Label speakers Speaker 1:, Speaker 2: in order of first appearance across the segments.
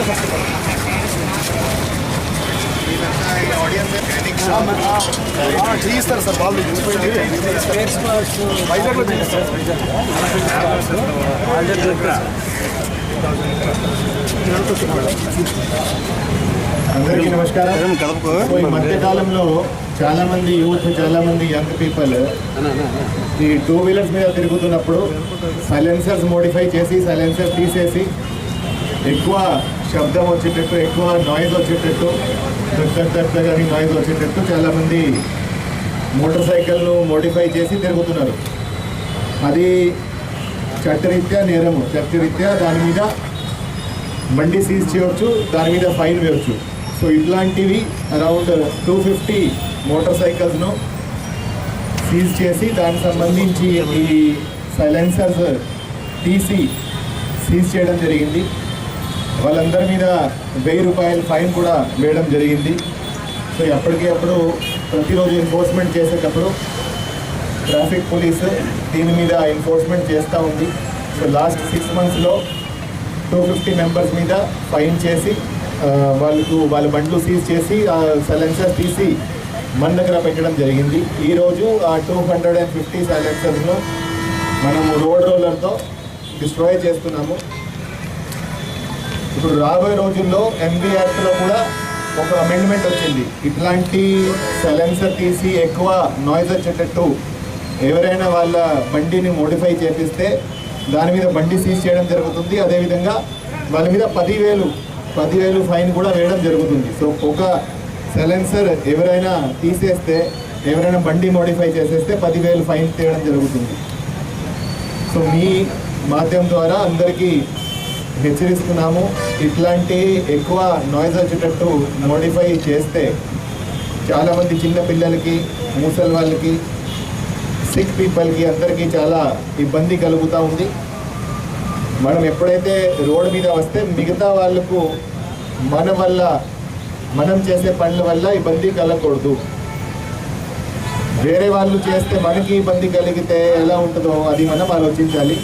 Speaker 1: Sir
Speaker 2: అందరికీ నమస్కారం ఈ మధ్యకాలంలో చాలామంది యూత్ చాలామంది యంగ్ పీపుల్ ఈ టూ వీలర్స్ మీద తిరుగుతున్నప్పుడు సైలెన్సర్స్ మోడిఫై చేసి సైలెన్సర్స్ తీసేసి ఎక్కువ శబ్దం వచ్చేటట్టు ఎక్కువ నాయిస్ వచ్చేటట్టు కానీ నాయిస్ వచ్చేటట్టు చాలామంది మోటార్ సైకిల్ను మోడిఫై చేసి తిరుగుతున్నారు. అది చట్టరీత్యా నేరము. చట్టరీత్యా దాని మీద బండి సీజ్ చేయవచ్చు దాని మీద ఫైన్ వేయవచ్చు సో ఇట్లాంటివి అరౌండ్ టూ ఫిఫ్టీ మోటార్ సైకిల్స్ను సీజ్ చేసి దానికి సంబంధించి ఈ సైలెన్సర్స్ తీసి సీజ్ చేయడం జరిగింది. వాళ్ళందరి మీద వెయ్యి రూపాయల ఫైన్ కూడా వేయడం జరిగింది. సో ఎప్పటికీ అప్పుడు ప్రతిరోజు ఎన్ఫోర్స్మెంట్ చేసేటప్పుడు ట్రాఫిక్ పోలీసు దీని మీద ఎన్ఫోర్స్మెంట్ చేస్తూ ఉంది. సో లాస్ట్ సిక్స్ మంత్స్లో టూ ఫిఫ్టీ మెంబర్స్ మీద ఫైన్ చేసి వాళ్ళకు వాళ్ళ బండ్లు సీజ్ చేసి ఆ సైలెన్సర్ తీసి మన దగ్గర పెట్టడం జరిగింది. ఈరోజు ఆ టూ హండ్రెడ్ అండ్ ఫిఫ్టీ సైలెన్సర్స్ను మనము రోడ్ రోలర్తో డిస్ట్రాయ్ చేస్తున్నాము. ఇప్పుడు రాబోయే రోజుల్లో ఎంబీ యాక్ట్లో కూడా ఒక అమెండ్మెంట్ వచ్చింది. ఇట్లాంటి సైలెన్సర్ తీసి ఎక్కువ నాయిస్ వచ్చేటట్టు ఎవరైనా వాళ్ళ బండిని మోడిఫై చేపిస్తే దాని మీద బండి సీజ్ చేయడం జరుగుతుంది. అదేవిధంగా వాళ్ళ మీద పదివేలు పదివేలు ఫైన్ కూడా వేయడం జరుగుతుంది. సో ఒక సైలెన్సర్ ఎవరైనా తీసేస్తే ఎవరైనా బండి మోడిఫై చేసేస్తే పదివేలు ఫైన్ తీయడం జరుగుతుంది. సో మీ మాధ్యమం ద్వారా అందరికీ హెచ్చరిస్తున్నాము. ఇట్లాంటి ఎక్కువ నాయిస్ వచ్చేటట్టు మోడిఫై చేస్తే చాలామంది చిన్న పిల్లలకి ముసలి వాళ్ళకి సిక్ పీపుల్కి అందరికీ చాలా ఇబ్బంది కలుగుతూ ఉంది. మనం ఎప్పుడైతే రోడ్ మీద వస్తే మిగతా వాళ్ళకు మన వల్ల మనం చేసే పనుల వల్ల ఇబ్బంది కలగకూడదు. వేరే వాళ్ళు చేస్తే మనకి ఇబ్బంది కలిగితే ఎలా ఉంటుందో అది మనం ఆలోచించాలి.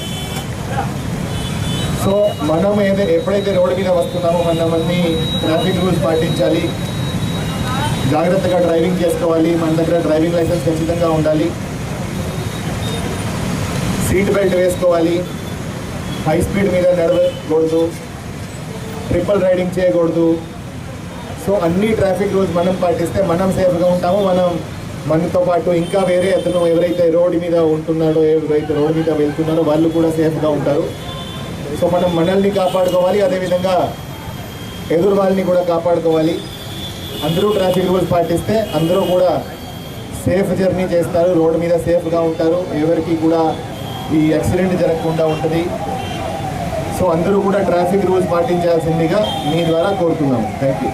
Speaker 2: సో మనం ఏదైతే ఎప్పుడైతే రోడ్డు మీద వస్తున్నామో మనం అన్ని ట్రాఫిక్ రూల్స్ పాటించాలి. జాగ్రత్తగా డ్రైవింగ్ చేసుకోవాలి. మన దగ్గర డ్రైవింగ్ లైసెన్స్ ఖచ్చితంగా ఉండాలి. సీట్ బెల్ట్ వేసుకోవాలి. హై స్పీడ్ మీద నడవకూడదు. ట్రిపుల్ రైడింగ్ చేయకూడదు. సో అన్ని ట్రాఫిక్ రూల్స్ మనం పాటిస్తే మనం సేఫ్గా ఉంటాము. మనం మనతో పాటు ఇంకా వేరే అతను ఎవరైతే రోడ్డు మీద ఉంటున్నాడో ఎవరైతే రోడ్డు మీద వెళ్తున్నారో వాళ్ళు కూడా సేఫ్గా ఉంటారు. సో మనం మనల్ని కాపాడుకోవాలి అదేవిధంగా ఎదురు వాళ్ళని కూడా కాపాడుకోవాలి. అందరూ ట్రాఫిక్ రూల్స్ పాటిస్తే అందరూ కూడా సేఫ్ జర్నీ చేస్తారు రోడ్డు మీద సేఫ్గా ఉంటారు. ఎవరికి కూడా ఈ యాక్సిడెంట్ జరగకుండా ఉంటుంది. సో అందరూ కూడా ట్రాఫిక్ రూల్స్ పాటించాల్సిందిగా మీ ద్వారా కోరుతున్నాము థ్యాంక్ యూ